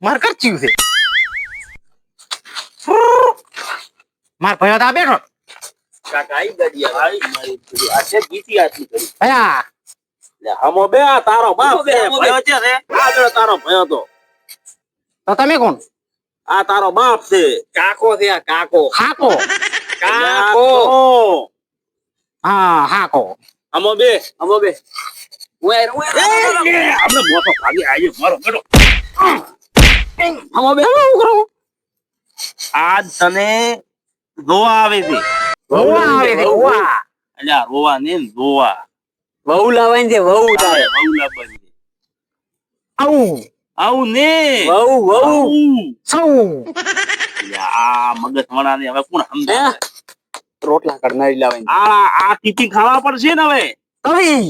માર કરચ્યું છે. માર ભયો તા બેઠો. કાકા આઈ ગાડી આવી મારી આ છે ગીતી આટલી કરી. ભયા. હમો બે આ તારો બાપ બે. ભયો છે રે આગળ તારો ભયો તો. તો તમે કોણ? આ તારો બાપ છે. કાકો છે આ કાકો. હાકો. કાકો. કાકો. હા હાકો. અમો બે. અમો બે. ઉય આપણે મોટો ભાગી આવ્યો મારો બેટો. અમો બે આજ તને રોવા આવે છે. રોવા આવે છે રોવા. એટલે રોવા ને રોવા. વહુ લાવવાની છે વહુ લાવે. વહુ લાવવાની છે. આવું. આવું ને વહુ વહુ. સૌ આ મગજ વણા ને હવે કોણ સમજે રોટલા કરનારી લાવવાની આ આ ટીપી ખાવા પડશે ને હવે? કવિ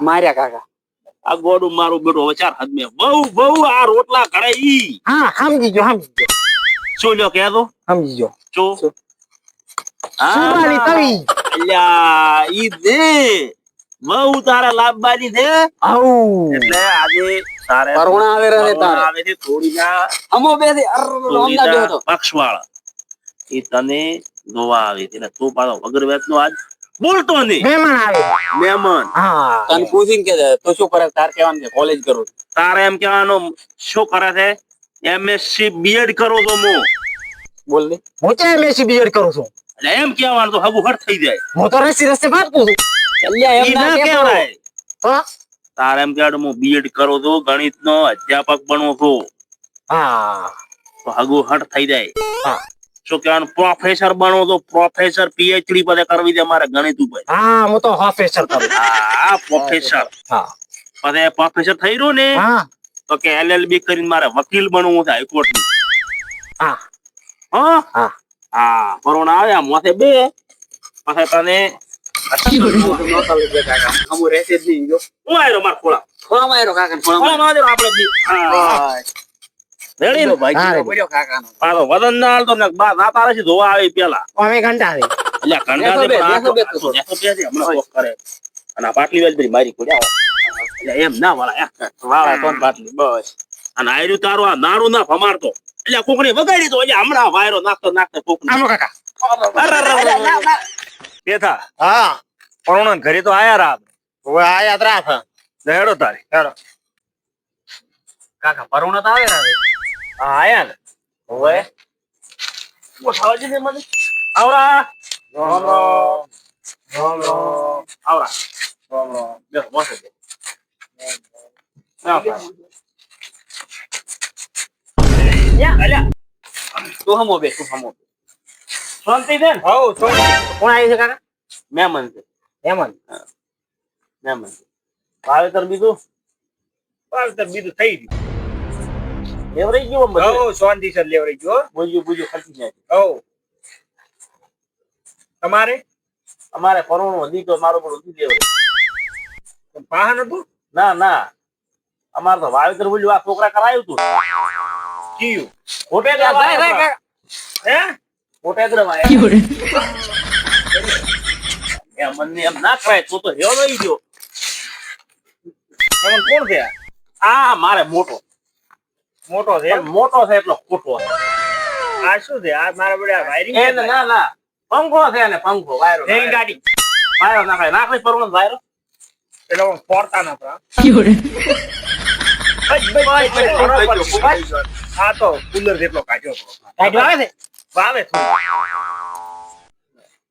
માર્યા કાકા. આ ગોડું મારું બેટો હવે ચાર હાથ મેં બહુ બહુ આ રોટલા કરે ઈ. હા સમજી ગયો સમજી ગયો શું લ્યો કે તો? સમજી ગયો શું? સુબાની કવિ. અલ્યા ઈ દે બહુ તારા લાભવાની છે આવું એટલે આજે તારે પરોણા આવે રહે તારે. આવે છે થોડીના અમો બેથી અર રોમના બેહો તો પક્ષવાળા. એ તને નો આવે એટલે તું પાડો વગર વેતનો આજ. બોલતો નહીં મહેમાન આવે. મહેમાન. હા. તને પૂછીને કે તો શું કરે? તાર કહેવાનું છે કોલેજ કરું તારે એમ કહેવાનું શું કરે છે? એમએસસી બીએડ કરો તો મો બોલ દે હું તો એમએસસી બીએડ કરું છું? એટલે એમ કહેવાનું તો હગું હટ થઈ જાય. હું તો રસ્તે રસ્તે કરું છું. અલ્યા એમ ના ના. કહેવાય. તો તારે એમ કહેવાનું હું બીએડ કરો તો ગણિત નો અધ્યાપક બનવો છું. હા. તો હગુ હટ થઈ જાય. હા. શું કહેવાનું પ્રોફેસર બનો તો પ્રોફેસર પીએચડી પદે કરવી છે મારે ગણિત ઉપર. હા હું તો પ્રોફેસર કરું. હા પ્રોફેસર હા. પદે પ્રોફેસર થઈ રહ્યું ને હા. તો કે એલએલબી કરીને મારે વકીલ બનવું છે હાઈકોર્ટ હા. હા? હા. હા કોરોના આવ્યા મોથે બે. માથે તને હું આવ્યો માર ખોળા. ખોળામાં આયરો કાકા ખોળા ખોળામાં માં આપણે હા. રેડી ને? ભાઈ હા, જીવો રે. પડ્યો કાકાનો. પાછો વદન ના હાલતો ને બા ના તારે છે ધોવા આવે પેલા. અમે ઘંટા છે એટલે કંડા બેસો પણ આ તો- બેસો બે તો બેસો બે છે, હમણાં કરે. અને આ પાટલી વાળી પેલી મારી ખોડી એટલે એમ ના વાળા વાળા કોણ બાટલી? બસ. અને આયરું તારું આ નારું ના ભમાડતો. એટલે કોકને વગાડી દો એટલે હમણાં વાયરો નાખતો નાખતો કાકા. હા. પરોણા ઘરે તો આયા રા હવે આયા ત્રાસ હેડો તારે. હેડો. કાકા પરોણા તો આવે હા આયા ને. હવે? ઉઠાવજે ને મને આવરા. આવરા. બેસો, બસો બે. ના, બસ. યા, અલ્યા, તું હમો બે તું હમો બે. શાંતિ છે ને? હઉ તો કોણ આવી છે કાકા? મહેમાન છે. હેમંત મહેમાન છે. વાવેતર બીજું? વાવેતર બીજું થઈ ગયું. લેવરાઈ ગયું બધું? હવ શાંતિ સર લેવરી ગયો બોલ્યું બોલ્યું ખર્ચી જાય હવ તમારે? અમારે વધી તો મારો પણ વધી લેવરાઈ પાહન હતું ના ના. અમારે તો વાવેતર બોલ્યું આ છોકરા કરાયું તું. કીયું. ખોટે. હે? ખોટે જ વાયા. એમ મને એમ ના કરાય તો તો હેલો ગયો. કોણ છે? આ? આ મારે મોટો. મોટો છે મોટો છે એટલો ખોટો આ શું છે? આ મારા બધા વાયરિંગ એ ના ના. પંખો છે ને પંખો વાયરો રેલ ગાડી. વાયરો નાખાય નાખાય પરવાનો વાયરો. એટલે આમ ફોડતા નતા આ તો કુલર જેટલો કાઢ્યો કાઢ્યો આવે છે? વાવે થોડું.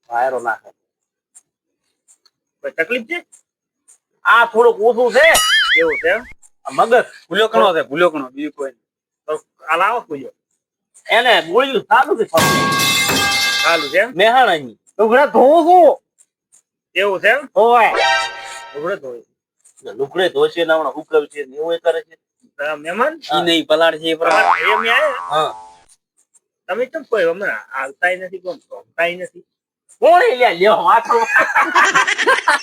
વાયરો નાખાય કોઈ તકલીફ છે? આ થોડુંક ઓછું છે. એવું છે એમ? આ મગજ. ભૂલોકણો છે ભૂલોકણો બીજું કોઈ લાવો પૂજો એને ગોળીયું સારું છે સારું છે એમ? મેહાણાની ઉઘડા ધોવું છું. એવું છે હોય ઓય ધોય ધોઈ. લુકડે ધોશે ને હમણાં ઉકળ છે ને એવું કરે છે. મહેમાન? ઈ નહીં પલાળ છે એ પ્રમાણે. હા. તમે કેમ કોઈ હમણાં આવતા નથી કોમ ગમતાય નથી? કોણ લે લ્યા લ્યો માથો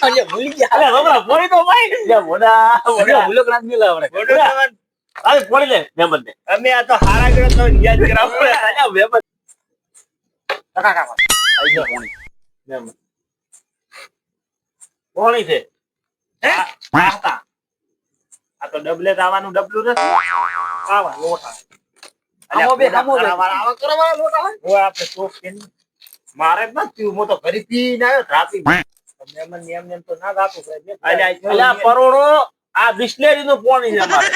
અલ્યા, ભૂલી ગયા. છોકરા પોણી તો ભાઈ. લે મોડા અલ્યા, મોડા ભૂલોકણા જ મિલાવ આપણે. અરે પોણી લે મેમન ને અમે આ તો હારા ગયો તો યાદ કરાવો. અલ્યા મેમન કાકા કાકા આઈ ગયા પોણી મેમન પોણી છે? હે? આ આ તો ડબલે આવવાનું ડબલું નથી. આવા લોટા. આમાં બે, આમાં આવા કરાવાળા લોટા હોય. આપણે મારે નથી પીવું તો ઘરે પીને આવ્યો રાતી તમને એમ ને એમ એમ તો ના ગાતું. અલ્યા, પરોડો આ બિસ્લેરી નું પાણી છે અમારે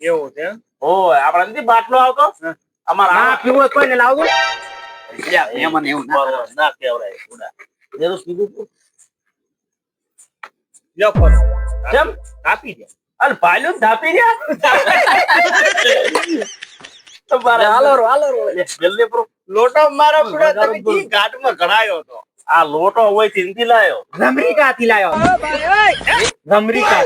એવું છે એમ? ઓય નથી બાટલો આવતો અમારા ના પીવું કોઈને લાવજો. અલ્યા, એવું ના ના કહેવરાય ઉડા. જેનું કીધું તું. લ્યો કરો. કેમ? આપી દે અરે ભાલ્યું ને ધાપી રહ્યા તમારે હાલો રો, હાલો રો. જલ્દી પ્રો. લોટો મારો પૂરા ઘાટમાં ઘડાયો હતો આ લોટો હોય ચિંતી લાયો અમેરિકાથી લાયો. અમેરિકા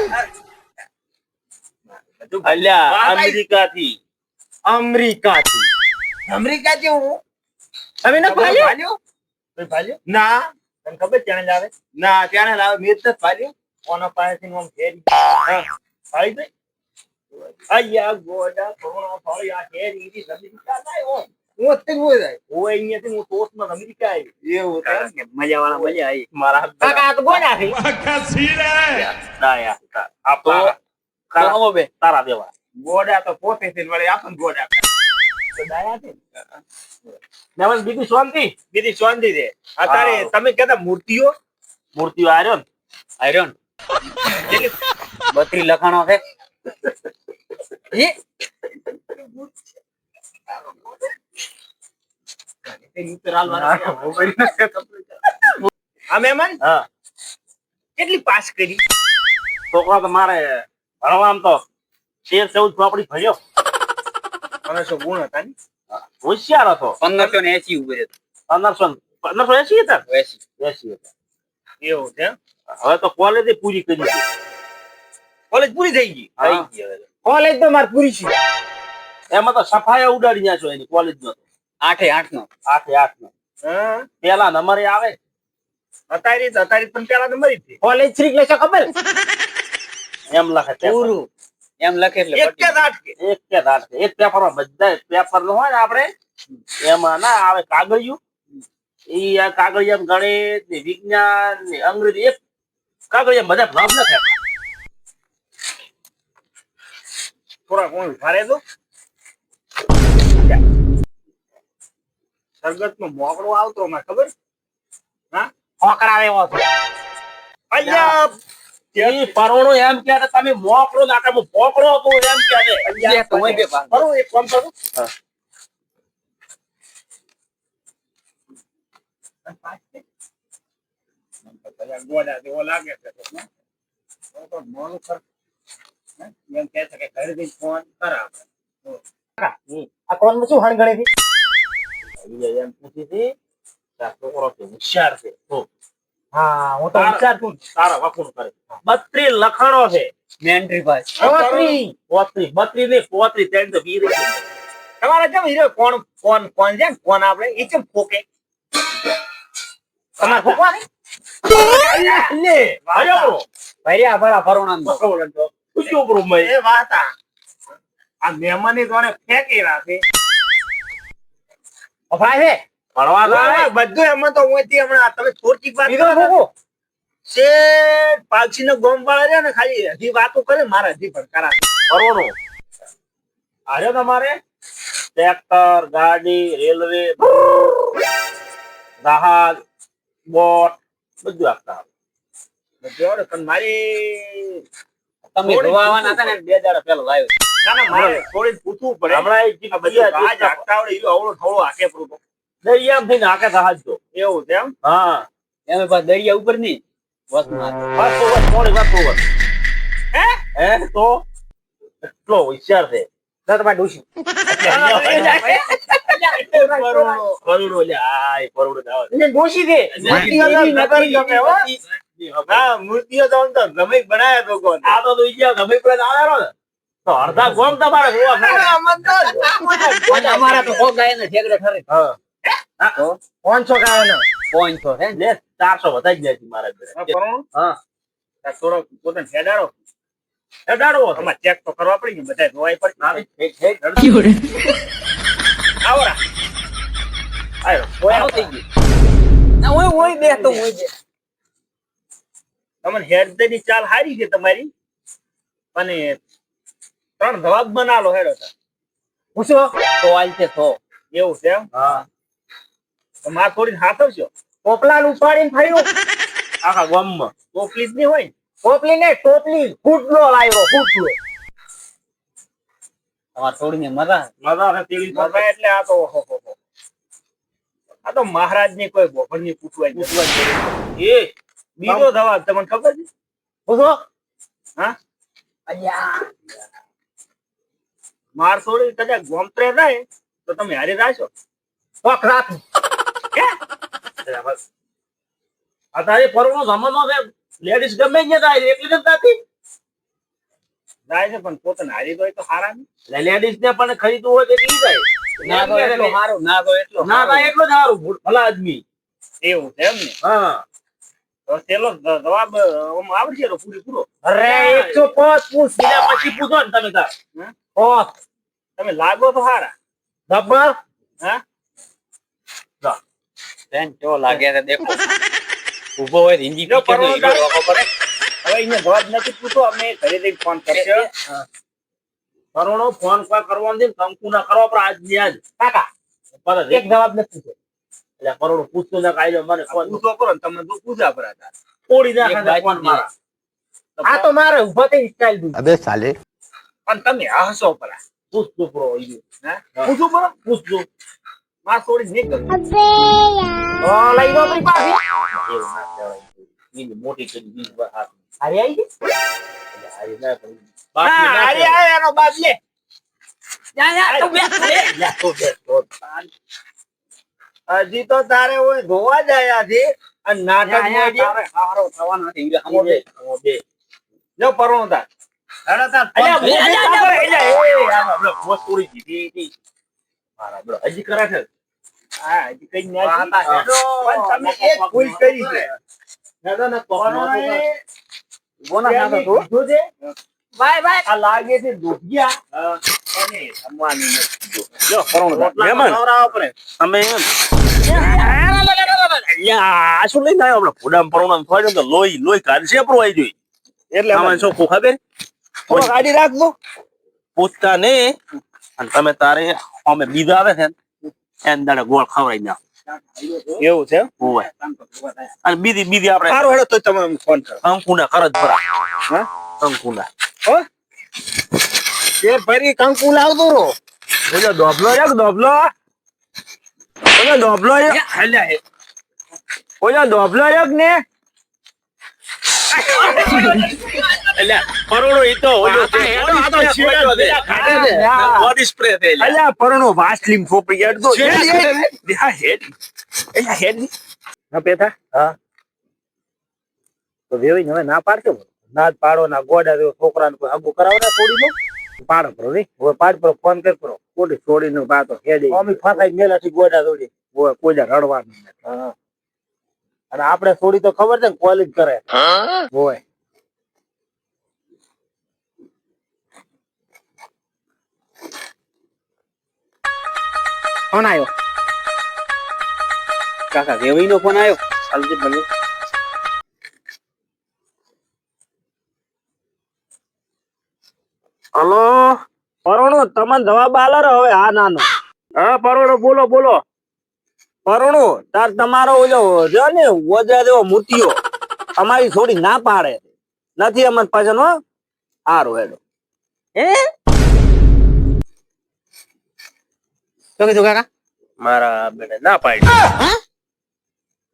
અલ્યા અમેરિકા થી અમેરિકાથી. અમેરિકા જેવું તમે ના ભાલ્યો? ભાલ્યો? ના. તને ખબર ચેનલ આવે ના ત્યાં લાવે. મેં જ ભાલ્યો. કોનો પાસેથી ઘેરી હા. ભાઈ દે. અయ్యા ગોડા કોનો ભાઈ આ ઘેરી ઈડી અમેરિકા લાયો હું જ તે બોલ જાય. ઓય અહીંયાથી હું ટોચમાં અમેરિકા આવ્યો એવું થાય કે મજાવાળા મજા આવી. મારા કાકા તો ગોળા છે. દાયા આ તો- તો બે. તારા દેવા. ગોડા તો પોતે છે વળી આપણને ગોડા કરે. તો ડાયા છે ને? હવે બીજી શાંતિ. બીજી શાંતિ છે. અત્યારે તમે કેતા મૂર્તિઓ? મૂર્તિઓ આયરન. આયરન. બત્રી લખાણો છે. કેટલી પાસ કરી? છોકરા તો મારે ભણવામાં તો શેર ચૌદ ચોપડી ભર્યો. પંદરસો ગુણ હતા ને? હોશિયાર હતો. પંદરસો ને એસી ઉપર હતું. પંદરસો પંદરસો એસી હતા? એસી. એસી હતા. એવું છે હવે તો કોલેજ પૂરી કરી છે કોલેજ પૂરી થઈ ગઈ? થઈ ગઈ હવે. કોલેજ તો મારે પૂરી છે. એમાં તો સફાઈ ઉડાડી ના છો એની કોલેજ નો. આઠે આઠ નો આઠે આઠ નો હા. પેલા નંબરે આવે. અત્યારે તો અત્યારે પણ પેલા નંબર કોલેજ શ્રી લેશો ખબર? એમ લખે પૂરું. એમ લખે એટલે એક કે પટી. કે. એક કે આઠ એક પેપરમાં બધા પેપરનું હોય ને આપણે એમાં ના આવે કાગળિયું. ઈ આ કાગળિયા ગણિત ને વિજ્ઞાન ને અંગ્રેજી એક કાગળિયા બધા ભાવ લખે થોડા કોણ ભારે તો સરગત નો મોકડો આવતો ખબર? ફોકરા એવો છે. અલ્યા! પરોણો એમ કે તમે મોકળો નાખે હું પોકળો હતો એમ કે. કરું એક કામ શું હણગણે છે? હોશિયાર છે. હા હું તો વિચારતું. તારા વખૂણ કરે બત્રી લખાણો છે. મેન્ટ્રી ભાઈ. ચોત્રી. પોત્રી. બત્રી ને પોત્રી. તેમ તો વીર તમારે કેમ હીરો? કોણ કોણ કોણ છે? કોણ આપણે? એ કેમ ફોકે? તમારે ફૂંકવા નહીં? લે આયો બરો. ભર્યા ભરા ફરોણાનો. બરોબર તો. બરો મેં. એ વાત આ. આ મહેમાની તો ફેંકી રાખે ભણવા જાય. બધું એમાં તો ઓયથી હમણાં. તમે થોડીક વાત કરો ને, શેઠ પાલસી નો ગોમ વાળા રહ્યા ને ખાલી હજી વાતો કરે મારા હજી પણ કરા કરોડો આર્યો તમારે? ટ્રેક્ટર ગાડી રેલવે જહાજ બોટ બધું આપતા આવે. બધું પણ મારી તમે જોવા હતા ને બે દાડા પહેલા લાવ્યો ના ના મારે થોડી પૂછવું પડે. હમણાં એ બધું આવડે ઈ અવળો થોડો હાકે પૂરું. દરિયામાં થઈને હાકે જહાજ તો એવું છે એમ? હા. એમ પાછા દરિયા ઉપરની બસ બસ વાત તો બસ. હે? હે? તો? એટલો હોશિયાર છે. ના તમારે ડોશી. કરોડો કરોડો ગમે હો. મૂર્તિઓ તો આમ તો ગમે ઈ બનાયા તો કોણ? આ તો ઈ ગમે પેલા આવેલો ને. તો અડધા ગોમ તમારે જોવા અમારા તો ગાય ને ઠેકડે હા. પાંચસો કાવાનો. તો હે લે ચારસો વધારી જાય છે મારા ઘરે. હા, કરોણો? હા. આ થોડો પોતાને હેડાડો. અઢારવો હતો. ચેક તો કરવા પડી ને બધા જોવાય પડે. આવરા. આયો. આવું થઈ ગયું. ના ઓય ઓય બે તો ઓય બે. તમને હેડની ચાલ હારી છે તમારી. અને ત્રણ જવાબ બનાલો હેડો. પૂછો. તો આલ છે તો. એવું છે એમ? હા. માર થોડી હાથવશો પોપલાન ઉપાડીને ફર્યું. આખા ગામમાં. પોપલી જ નહીં હોય પોપલી ને ટોપલી ફૂટલો લાવ્યો ફૂટલો તમારે છોડીને મજા મજા આવે તેવી જ બાબા એટલે આ તો ઓહો. આ તો મહારાજની કોઈ ગોભરની પૂછવાય નથી. એ બીજો દવા તમને ખબર છે? પૂછો. હા? અલ્યા. માર થોડી કદાચ ગોમત્રે જાય તો તમે હારી રાખશો રાત અત્યારે પરવાનો જમાનો છે. લેડીઝ ગમે ત્યાં જાય એકલી નથી થતી? જાય છે પણ પોતાને હારી દો તો હારા ને લેડીઝ ને પણ ખરીદવું હોય તો ઈ જાય. ના તો એટલો સારું ના તો એટલો ના ના એટલો સારું ભલા આદમી. એવું છે એમ ને? હા. તો પેલો જ- જવાબ આવડશે અરે એકસો પાંચ પૂછ પછી પૂછો ને તમે તાર. તમે લાગો તો હારા. જબર હા? છે ને કેવો લાગે છે દેખો. ઊભો હોય હિન્દી પિક્ચર નો હીરો રોકો પડે. હવે એને જવાબ નથી પૂછો અમે ઘરે લઈને ફોન કરશે. કરોડો ફોન કોઈ કરવો નથી કંકુ ના કરવા પણ આજની આજ. કાકા પર એક જવાબ નથી પૂછો. એટલે કરોડો પૂછતો ના કાયદો મને ફોન પૂછો કરો ને તમને તો પૂછા પર હતા ઓડી ના ફોન મારા. આ તો મારે ઊભો થઈ સ્ટાઈલ દઉં અબે સાલે. પણ તમે આ હસો પર. પૂછજો પૂરો હોય પૂછું પર પૂછજો માં થોડી નહીં કરું તો લઈ ગયો આપણી પાસે એવું ના કહેવાય ઈ મોટી કરી બીજ વાર હાથ હારી આવી ગઈ હારી ના ના હારી. આય એનો બાદ લે. હજી તો તારે હું ધોવા જ આયા છે અને નાટક હારો થવાનો નથી. જો પરોણો તાર હેડો તાર હજી કરે છે? હા હજી કઈ ના. પણ તમે એક ભૂલ કરી છે. ને, બોના સાથે તો. આ લાગે છે દુધિયા. અને જો, પરોણો. મહેમાન, શું લઈને આવ્યો? આપણે? પરોણામાં ખોવાઈ તો લોહી લોહી કાઢશે આઈ જોઈ. એટલે આમાં શું ખબર થોડો ગાડી રાખજો. પૂછતા ને અને તમે તારે અમે બીજા આવે છે એને દાડે ગોળ ખવડાવી નાખ. એવું છે? હોય અને બીજી બીજી આપણે સારું હેડો તો તમે ફોન કરો. અંકુના કર જ ભરા. હા? અંકુના તે ફરી કંકુ લાવતો રહો ઓલો ડોબલો રે ડોબલો ઓલો ડોબલો રે. ઓલો ડોબલો રે ને? એટલે કરોડો ઈ તો છેડા. બોડી સ્પ્રે છે. એટલે. અલ્યા પરણો વાસલીમ ફોપડી અડધો છેડી, હેડ, છેડી. હા, હેડ. ની. હા પેથા? હા. તો વેવી હવે ના પાડતો ના પાડો ના ગોડા દેવો છોકરાને કોઈ આગુ કરાવો ને થોડી નો પાડો કરો રે હવે પાડ પર ફોન કર કરો. કોડી છોડી નો પાતો હેડી. અમે ફસાઈ મેલાથી ગોડા દોડી. જા રડવાનું હા. અને આપણે થોડી તો ખબર છે ને કોલેજ કરે. હોય. ફોન આવ્યો કાકા દેવી નો ફોન આવ્યો હાલજી ભલે. હલો? પરોણો તમને જવાબ આલો રે હવે હા નાનો. હા પરોડો બોલો બોલો. પરોણો તાર તમારો ઓલો રહ્યો ને વજા જેવો મૂર્તિઓ અમારી થોડી ના પાડે નથી અમને પસંદ હો? હારું હેડો. શું કીધું કાકા? મારા બેટા ના પાડી.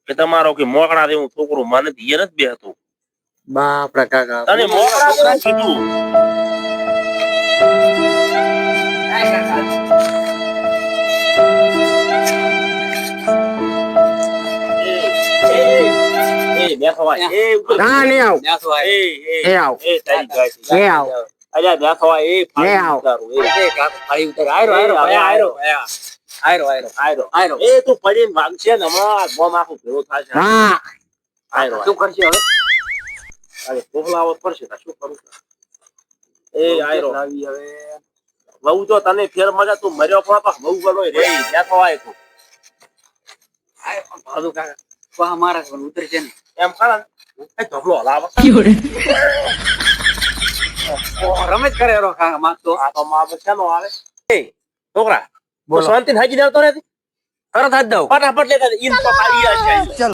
કે તમારો કે મોકળા જેવું છોકરું મને ધીએ નથી બેહતું. બાપ કાકા. તને મોકળા કીધું. એ, ઉપર. ના નહીં આવ. એ, એ, એ આવ એ, તારી આવ. અલ્યા, બેસો એ, ફાડી આવ. એ. એ કાકા આયરો આયરો આયરો. આયરો આયરો. આયરો આયરો. આયરો. એ તું પડીને ભાગશે ને હમણાં ગોમ આખું ભેગું થશે. હા. આયરો, શું કરશે હવે? અરે, કોહલાવો પડશે, શું કરું? એ, આયરો. લાવી હવે. વહુ તો તને ફેર મજા તું મર્યો પણ બહુ વહુ ગલો રે ત્યાં થવાય તું. આય પણ ભાડું કાકા. મારા પણ ઉતરશે ને. એમ કર એ હલાવ રમેશ કરે આ તો માં બચ્ચાનો આવે એ છોકરા બોલો. શાંતિ હાજી આવતો નથી તરત જ દઉં ફટાફટ લેતા ઈન તો આવી છે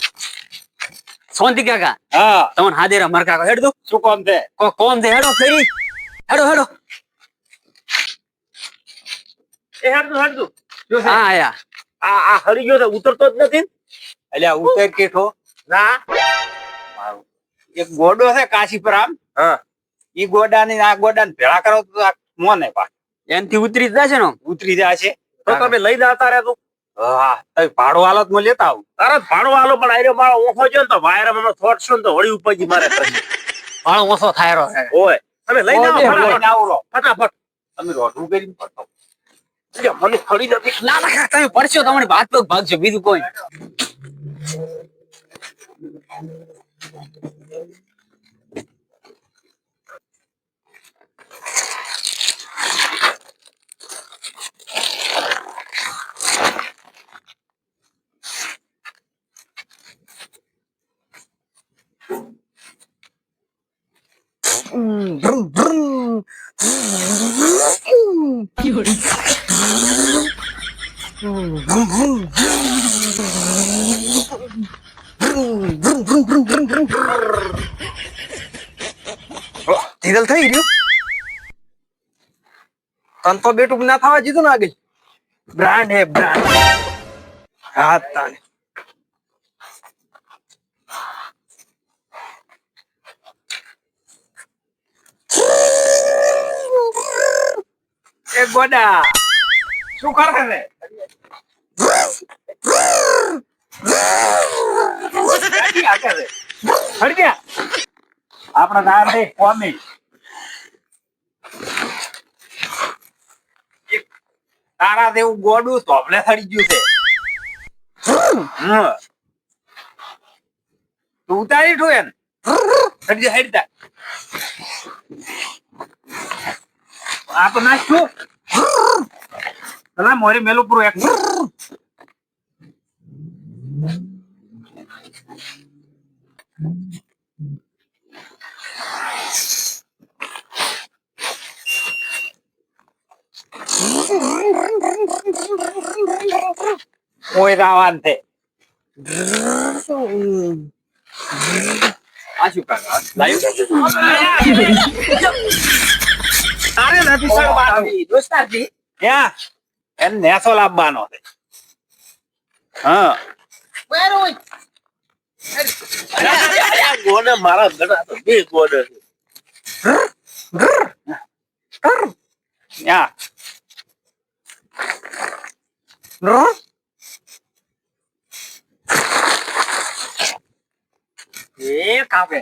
શાંતિ કાકા હા તમને હાદેરા મર કાકા હેડ દો શું કોમ દે કો કોમ દે હેડો ફેરી હેડો હેડો એ હેડતું હેડતું હા આયા આ આ હરી ગયો તો ઉતરતો જ નથી. એટલે ઉતર કેઠો ના એક ગોડો છે કાશીપરામ હા. ઈ ગોડા ને આ ગોડા ને ભેળા કરો તો આ મોને પા એનથી ઉતરી જાય છે ને ઉતરી જાય છે તો તમે લઈ જતા રહે તું હા તમે ભાડો હાલત તો લેતા આવું. અરે ભાડો હાલો પણ આયરો મારો ઓછો છે ને તો વાયર મને થોડશો ને તો વળી ઉપજી મારે ભાડો ઓછો થાય રો ઓય તમે લઈ જાઓ ફટાફટ. તમે રોટલું કરીને પડતો મને ખડી નથી. ના ના તમે પડશો તમને વાત પગ ભાગશે બીજું કોઈ. Rum, rum, rum, rum, rum, pur, rum, rum, rum, rum. ધીરલ થઈ ગયું તન તો બેટું ના થવા દીધું ને આગળ. બ્રાન્ડ હે, બ્રાન્ડ. હા તાને. ગોડા, શું કરે આપણા નામ રે કોમી. તારા જેવું ગોડું તો આપણે સડી ગયું છે. તું ઉતારી છું એમ. સડી હેડતા આ તો છું પેલા મોરી મેલું પૂરું એક. કોઈ રાવાન છે આ શું કાકા તારે નથી સરવાની દોસ્તારજી ક્યાં એને નેસો લાવવાનો છે હા ગોને મારા ગળા તો બે ગોડે છે ત્યાં એ કાપે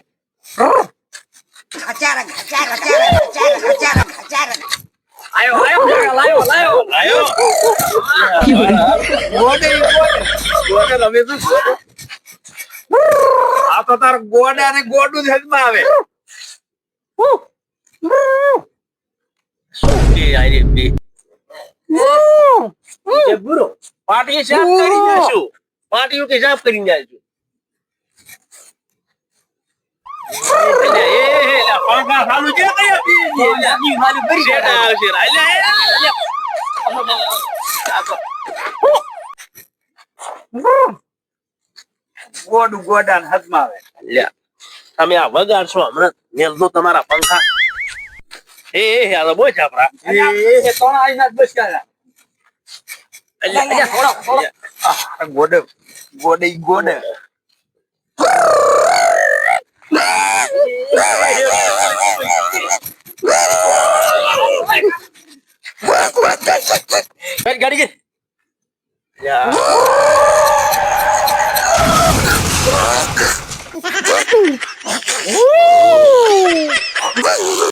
આયો આયો લાયો લાયો આયો ગોડે ઈ ગોડે ગોડે રમે તો આ તો તાર ગોડે અને ગોડું જ હદમાં આવે એ આરે બે એ બુરો પાટી સાફ કરી નાખશું પાટીઓ કે સાફ કરી નાખશું એ એ એ કયા બી ભરી છે આવશે ગોડું ગોડા ને હદમાં આવે. લ્યા તમે આ વગાડશો હમણાં? દો તમારા પંખા. એ એ આ તો બોય છાપરા એ એ ત્રણ આઈના ના બસ અલ્યા થોડો થોડો. ગોડે ગોડે યા Fuck! Woo!